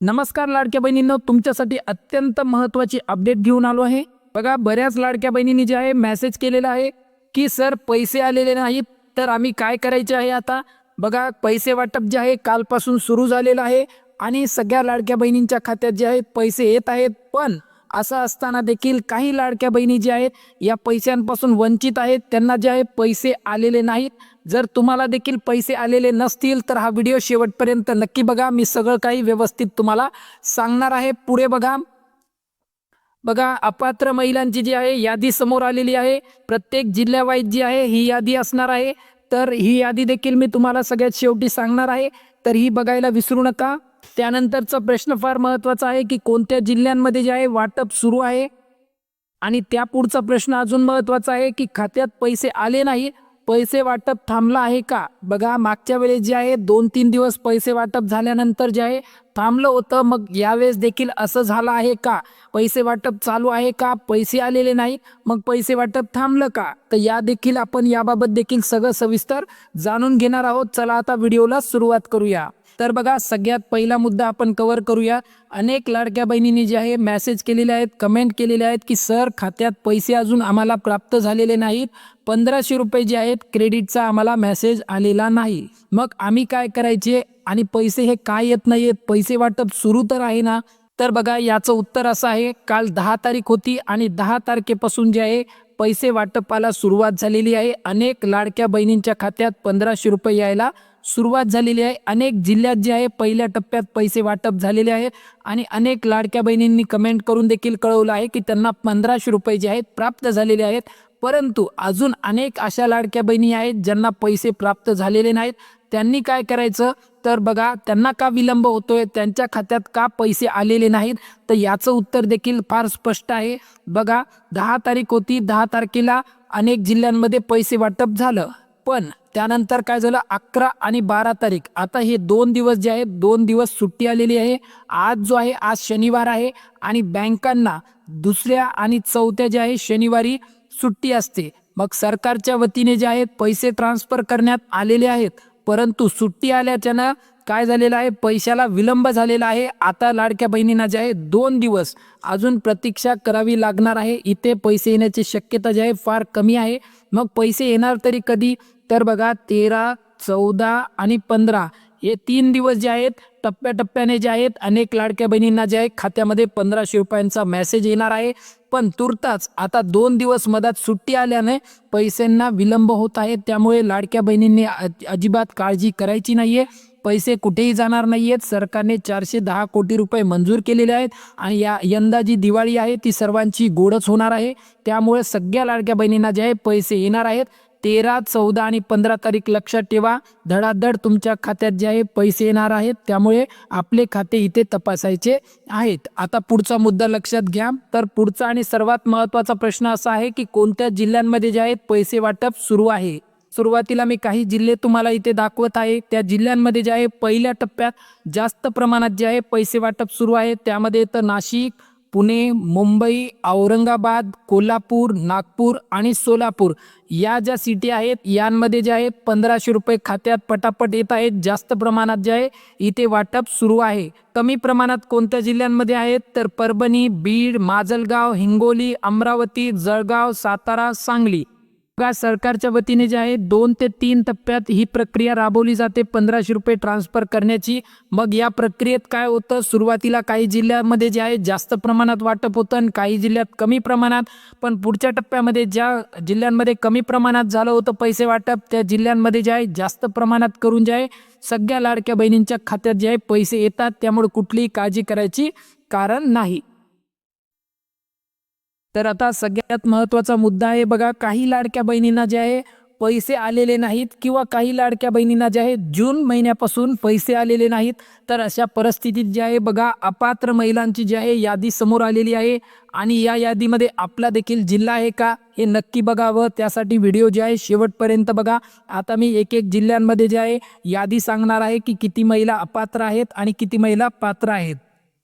नमस्कार लाडक्या बहिणींनो तुमच्यासाठी अत्यंत महत्त्वाची अपडेट घेऊन आलो आहे. बघा बऱ्याच लाडक्या बहिणींनी जे आहे मेसेज केलेला आहे की सर पैसे आलेले नाहीत तर आम्ही काय करायचे आहे आता? बघा पैसे वाटप जे आहे कालपासून सुरू झालेलं आहे आणि सगळ्या लाडक्या बहिणींच्या खात्यात जे आहेत पैसे येत आहेत. पण असं असताना देखील काही लाडक्या बहिणी ज्या आहेत या पैशांपासून वंचित आहेत. त्यांना जे आहे पैसे आलेले नाहीत. जर तुम्हाला देखील पैसे आलेले नसतील तर हा व्हिडिओ शेवटपर्यंत नक्की बघा. मी सगळं काही व्यवस्थित तुम्हाला सांगणार आहे. पुढे बघा. बघा अपात्र महिलांची जी आहे यादी समोर आलेली आहे. प्रत्येक जिल्ह्यावाईज जी आहे ही यादी असणार आहे. तर ही यादी देखील मी तुम्हाला सगळ्यात शेवटी सांगणार आहे. तर ही बघायला विसरू नका. त्यानंतरचा प्रश्न फार महत्त्वाचा आहे की कोणत्या जिल्ह्यांमध्ये जे आहे वाटप सुरू आहे? आणि त्या पुढचा प्रश्न अजून महत्त्वाचा आहे की खात्यात पैसे आले नाही पैसे वाटप थांबलं आहे का? बघा मागच्या वेळेस जे आहे दोन तीन दिवस पैसे वाटप झाल्यानंतर जे आहे थांबलं होतं. मग यावेळेस देखील असं झालं आहे का? पैसे वाटप चालू आहे का? पैसे आलेले नाही मग पैसे वाटप थांबलं का? तर या देखील आपण याबाबत देखील सगळं सविस्तर जाणून घेणार आहोत. चला आता व्हिडिओला सुरुवात करूया. तर बघा सगळ्यात पहिला मुद्दा आपण कव्हर करूया. अनेक लाडक्या बहिणींनी जे आहे मेसेज केलेले आहेत कमेंट केलेले आहेत की सर खात्यात पैसे अजून आम्हाला प्राप्त झालेले नाहीत. पंधराशे रुपये जे आहेत क्रेडिटचा आम्हाला मेसेज आलेला नाही. मग आम्ही काय करायचे? आणि पैसे हे काय येत नाही आहेत पैसे वाटप सुरू तर आहे ना? तर बघा याचं उत्तर असं आहे काल दहा तारीख होती आणि दहा तारखेपासून जे आहे पैसे वाटपाला सुरुवात झालेली आहे. अनेक लाडक्या बहिणींच्या खात्यात पंधराशे रुपये यायला सुरुवात झालेली आहे. अनेक जिल्ह्यात जे आहे पहिल्या टप्प्यात पैसे वाटप झालेले आहेत आणि अनेक लाडक्या बहिणींनी कमेंट करून देखील कळवलं आहे की त्यांना पंधराशे रुपये जे आहेत प्राप्त झालेले आहेत. परंतु अजून अनेक अशा लाडक्या बहिणी आहेत ज्यांना पैसे प्राप्त झालेले नाहीत. त्यांनी काय करायचं? तर बघा त्यांना का विलंब होतोय? त्यांच्या खात्यात का पैसे आलेले नाहीत? तर याचं उत्तर देखील फार स्पष्ट आहे. बघा दहा तारीख होती दहा तारखेला अनेक जिल्ह्यांमध्ये पैसे वाटप झालं. पण त्यानंतर काय झालं? अकरा आणि बारा तारीख. आता हे दोन दिवस जे आहेत दोन दिवस सुट्टी आलेली आहे. आज जो आहे आज शनिवार आहे आणि बँकांना दुसऱ्या आणि चौथ्या जे आहे शनिवारी सुट्टी असते. मग सरकारच्या वतीने जे आहेत पैसे ट्रान्सफर करण्यात आलेले आहेत. परंतु सुट्टी आल्याच्यानं काय झालेलं आहे? पैशाला विलंब झालेला आहे. आता लाडक्या बहिणींना जे आहे दोन दिवस अजून प्रतीक्षा करावी लागणार आहे. इथे पैसे येण्याची शक्यता जी आहे फार कमी आहे. मग पैसे येणार तरी कधी? तर बघा तेरा चौदा आणि पंधरा हे तीन दिवस जे आहेत टप्प्याटप्प्याने जे आहेत अनेक लाडक्या बहिणींना जे आहे खात्यामध्ये पंधराशे रुपयांचा मेसेज येणार आहे. पण तुर्ताच आता दोन दिवस मधात सुट्टी आल्याने पैशांना विलंब होत आहे. त्यामुळे लाडक्या बहिणींनी अजिबात काळजी करायची नाहीये. पैसे कुठेही जाणार नाही आहेत सरकारने चारशे दहा कोटी रुपये मंजूर केलेले आहेत आणि या यंदा जी दिवाळी आहे ती सर्वांची गोडच होणार आहे. त्यामुळे सगळ्या लाडक्या बहिणींना जे आहे पैसे येणार आहेत. तेरा चौदा आणि पंधरा तारीख लक्षात ठेवा. धडाधड तुमच्या खात्यात जे आहे पैसे येणार आहेत. त्यामुळे आपले खाते इथे तपासायचे आहेत. आता पुढचा मुद्दा लक्षात घ्या. तर पुढचा आणि सर्वात महत्त्वाचा प्रश्न असा आहे की कोणत्या जिल्ह्यांमध्ये जे आहेत पैसे वाटप सुरू आहे? सुरुवातीला मी काही जिल्हे तुम्हाला इथे दाखवत आहे. त्या जिल्ह्यांमध्ये जे आहे पहिल्या टप्प्यात जास्त प्रमाणात जे आहे पैसे वाटप सुरू आहे. त्यामध्ये येतं नाशिक पुणे मुंबई औरंगाबाद कोल्हापूर नागपूर आणि सोलापूर. या ज्या सिटी आहेत यांमध्ये जे आहे पंधराशे रुपये खात्यात पटापट येत आहेत. जास्त प्रमाणात जे आहे इथे वाटप सुरू आहे. कमी प्रमाणात कोणत्या जिल्ह्यांमध्ये आहेत? तर परभणी बीड माजलगाव हिंगोली अमरावती जळगाव सातारा सांगली. सरकारच्या वतीने जे आहे दोन ते तीन टप्प्यात ही प्रक्रिया राबवली जाते पंधराशे रुपये ट्रान्सफर करण्याची. मग या प्रक्रियेत काय होतं? सुरुवातीला काही जिल्ह्यामध्ये जे आहे जास्त प्रमाणात वाटप होतं आणि काही जिल्ह्यात कमी प्रमाणात. पण पुढच्या टप्प्यामध्ये ज्या जिल्ह्यांमध्ये कमी प्रमाणात झालं होतं पैसे वाटप त्या जिल्ह्यांमध्ये जे आहे जास्त प्रमाणात करून जे आहे सगळ्या लाडक्या बहिणींच्या खात्यात जे आहे पैसे येतात. त्यामुळे कुठलीही काळजी करायची कारण नाही. तर आता सगळ्यात महत्त्वाचा मुद्दा आहे बघा काही लाडक्या बहिणींना जे आहे पैसे आलेले नाहीत किंवा काही लाडक्या बहिणींना जे आहे जून महिन्यापासून पैसे आलेले नाहीत तर अशा परिस्थितीत जे आहे बघा अपात्र महिलांची जी आहे यादी समोर आलेली आहे. आणि या यादीमध्ये आपला देखील जिल्हा आहे का हे नक्की बघावं. त्यासाठी व्हिडिओ जे आहे शेवटपर्यंत बघा. आता मी एक एक जिल्ह्यांमध्ये जे आहे यादी सांगणार आहे की किती महिला अपात्र आहेत आणि किती महिला पात्र आहेत.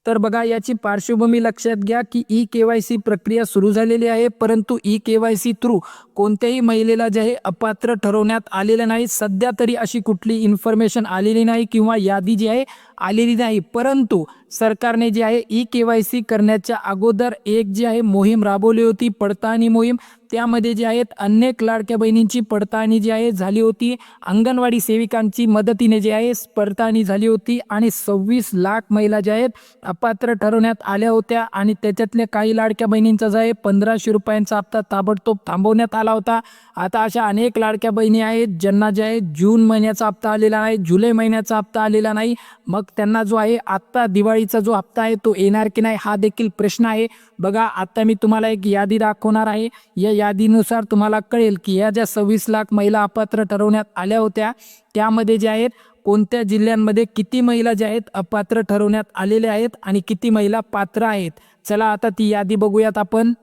तर बघा याची पार्श्वभूमी लक्षात घ्या की ई के वाय सी प्रक्रिया सुरू झालेली आहे परंतु E K Y C through कोणत्याही महिलेला जे आहे अपात्र ठरवण्यात आलेलं नाही. सध्या तरी अशी कुठली इन्फॉर्मेशन आलेली नाही किंवा यादी जी आहे आलेली नाही. परंतु सरकारने जे आहे ई के वाय सी करण्याच्या अगोदर एक जी आहे मोहीम राबवली होती पडताळणी मोहीम. त्यामध्ये जे आहेत अनेक लाडक्या बहिणींची पडताळणी जी आहे झाली होती. अंगणवाडी सेविकांची मदतीने जे आहे पडताळणी झाली होती आणि सव्वीस लाख महिला ज्या आहेत अपात्र ठरवण्यात आल्या होत्या आणि त्याच्यातल्या काही लाडक्या बहिणींचा जो आहे पंधराशे रुपयांचा हप्ता ताबडतोब थांबवण्यात आला होता. आता अशा अनेक लाडक्या बहिणी आहेत ज्यांना जे आहे जून महिन्याचा हप्ता आलेला आहे जुलै महिन्याचा हप्ता आलेला नाही. मग त्यांना जो आहे आत्ता दिवाळीचा जो हप्ता आहे तो येणार की नाही हा देखील प्रश्न आहे. बघा आता मी तुम्हाला एक यादी दाखवणार आहे. या यादीनुसार तुम्हाला कळेल की या ज्या सव्वीस लाख महिला अपात्र ठरवण्यात आल्या होत्या त्यामध्ये जे आहेत कोणत्या जिल्ह्यांमध्ये किती महिला ज्या आहेत अपात्र ठरवण्यात आलेल्या आहेत आणि किती महिला पात्र आहेत? चला आता ती यादी बघूयात आपण.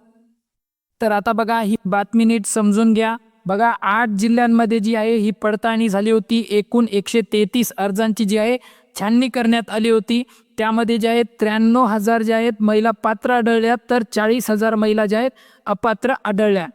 तर आता बघा ही बातमी नीट समजून घ्या. बघा आठ जिल्ह्यांमध्ये जी आहे ही पडताळणी झाली होती. एकूण एकशे तेहतीस अर्जांची जी आहे छाननी करण्यात आली होती. त्यामध्ये जे आहेत त्र्याण्णव हजार ज्या आहेत महिला पात्र आढळल्या तर चाळीस हजार महिला ज्या आहेत अपात्र आढळल्या.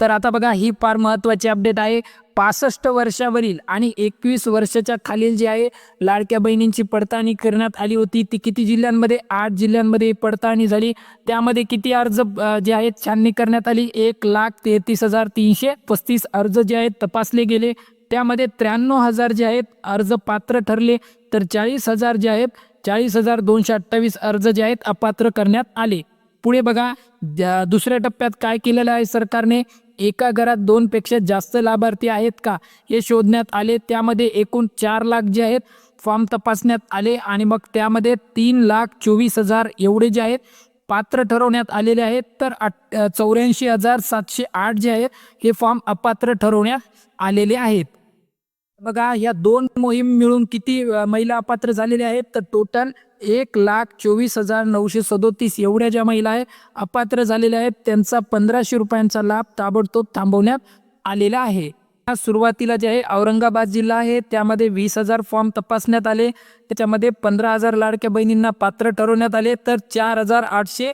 तर आता बघा ही फार महत्त्वाची अपडेट आहे. पासष्ट वर्षावरील आणि एकवीस वर्षाच्या खालील जी आहे लाडक्या बहिणींची पडताळणी करण्यात आली होती. ती किती जिल्ह्यांमध्ये? आठ जिल्ह्यांमध्ये पडताळणी झाली. त्यामध्ये किती अर्ज जे आहेत छाननी करण्यात आली? एक लाख तेहतीस हजार तीनशे पस्तीस अर्ज जे आहेत तपासले गेले. त्यामध्ये त्र्याण्णव हजार जे आहेत अर्ज पात्र ठरले. तर चाळीस हजार जे आहेत चाळीस हजार दोनशे अठ्ठावीस अर्ज जे आहेत अपात्र करण्यात आले. पुढे बघा ज्या- दुसऱ्या टप्प्यात काय केलेलं आहे सरकारने? एका घरात दोनपेक्षा जास्त लाभार्थी आहेत का? हे शोधण्यात आले. त्यामध्ये एकूण चार लाख जे आहेत फॉर्म तपासण्यात आले आणि मग त्यामध्ये तीन लाख चोवीस हजार एवढे जे आहेत पात्र ठरवण्यात आलेले आहेत. तर आठ चौऱ्याऐंशी हजार सातशे आठ जे आहेत हे फॉर्म अपात्र ठरवण्यात आलेले आहेत. बघा या दोन मोहीम मिळून किती महिला अपात्र झालेल्या आहेत? तर टोटल एक लाख चोवीस हजार नऊशे सदोतीस एवढ्या ज्या महिला आहे अपात्र झालेल्या आहेत त्यांचा पंधराशे रुपयांचा लाभ ताबडतोब थांबवण्यात आलेला आहे. सुरुवातीला जे आहे औरंगाबाद जिल्हा आहे. त्यामध्ये वीस हजार फॉर्म तपासण्यात आले. त्याच्यामध्ये पंधरा हजार लाडक्या बहिणींना पात्र ठरवण्यात आले. तर चार हजार आठशे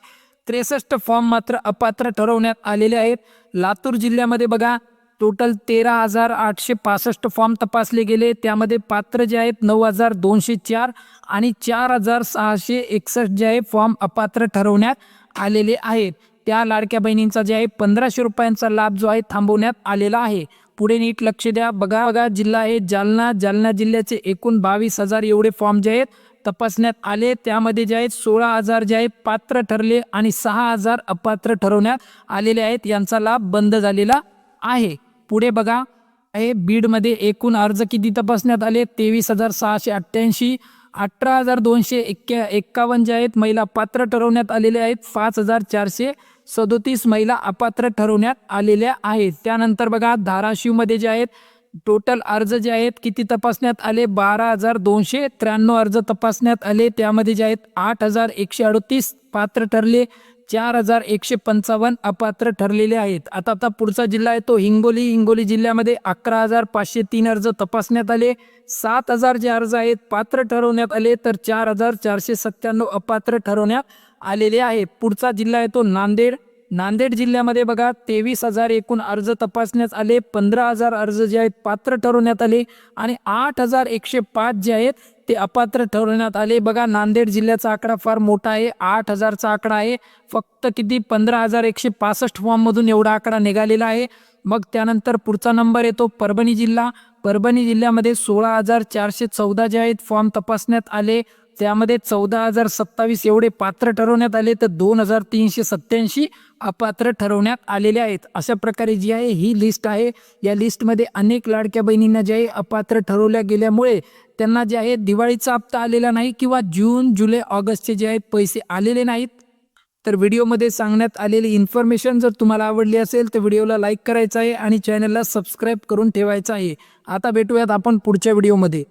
त्रेसष्ट फॉर्म मात्र अपात्र ठरवण्यात आलेले आहेत. लातूर जिल्ह्यामध्ये बघा टोटल तेरा हजार आठशे पासष्ट फॉर्म तपासले गेले. त्यामध्ये पात्र जे आहेत नऊ हजार दोनशे चार आणि चार हजार सहाशे एकसष्ट जे आहे फॉर्म अपात्र ठरवण्यात आलेले आहेत. त्या लाडक्या बहिणींचा जे आहे पंधराशे रुपयांचा लाभ जो आहे थांबवण्यात आलेला आहे. पुढे नीट लक्ष द्या. बघा बघा जिल्हा आहे जालना. जालना जिल्ह्याचे एकूण बावीस हजार एवढे फॉर्म जे आहेत तपासण्यात आले. त्यामध्ये जे आहेत सोळा हजार जे आहे पात्र ठरले आणि सहा हजार अपात्र ठरवण्यात आलेले आहेत. यांचा लाभ बंद झालेला आहे. पुढे बघा. हे बीडमध्ये एकूण अर्ज किती तपासण्यात आले? तेवीस हजार सहाशे अठ्ठ्याऐंशी अठरा हजार दोनशे एक्क्या एक्कावन्न जे आहेत महिला पात्र ठरवण्यात आलेल्या आहेत. पाच हजार चारशे सदोतीस महिला अपात्र ठरवण्यात आलेल्या आहेत. त्यानंतर बघा धाराशिवमध्ये जे आहेत टोटल अर्ज जे आहेत किती तपासण्यात आले? बारा हजार दोनशे त्र्याण्णव अर्ज तपासण्यात आले. त्यामध्ये जे आहेत आठ हजार एकशे अडतीस पात्र ठरले. चार हजार एकशे पंचावन्न अपात्र ठरलेले आहेत. आता आता पुढचा जिल्हा आहे तो हिंगोली. हिंगोली जिल्ह्यामध्ये अकरा हजार पाचशे तीन अर्ज तपासण्यात आले. सात हजार जे अर्ज आहेत पात्र ठरवण्यात आले. तर चार हजार चारशे सत्त्याण्णव अपात्र ठरवण्यात आलेले आहे. पुढचा जिल्हा आहे तो नांदेड. नांदेड जिल्ह्यामध्ये बघा तेवीस हजार एकूण अर्ज तपासण्यात आले पंधरा हजार अर्ज जे आहेत पात्र ठरवण्यात आले आणि आठ हजार एकशे पाच जे आहेत ते अपात्र ठरवण्यात आले. बघा नांदेड जिल्ह्याचा आकडा फार मोठा आहे आठ हजारचा आकडा आहे. फक्त किती? पंधरा हजार एकशे पासष्ट फॉर्ममधून एवढा आकडा निघालेला आहे. मग त्यानंतर पुढचा नंबर येतो परभणी जिल्हा. परभणी जिल्ह्यामध्ये सोळा हजार चारशे चौदा जे आहेत फॉर्म तपासण्यात आले. त्यामध्ये चौदा हजार सत्तावीस एवढे पात्र ठरवण्यात आले तर दोन हजार तीनशे सत्याऐंशी अपात्र ठरवण्यात आलेले आहेत. अशा प्रकारे जी आहे ही लिस्ट आहे. या लिस्टमध्ये अनेक लाडक्या बहिणींना जे आहे अपात्र ठरवल्या गेल्यामुळे त्यांना जे आहे दिवाळीचा हप्ता आलेला नाही किंवा जून जुलै ऑगस्टचे जे आहेत पैसे आलेले नाहीत. तर व्हिडिओमध्ये सांगण्यात आलेली इन्फॉर्मेशन जर तुम्हाला आवडली असेल तर व्हिडिओला लाईक करायचं आहे आणि चॅनलला सबस्क्राईब करून ठेवायचं आहे. आता भेटूयात आपण पुढच्या व्हिडिओमध्ये.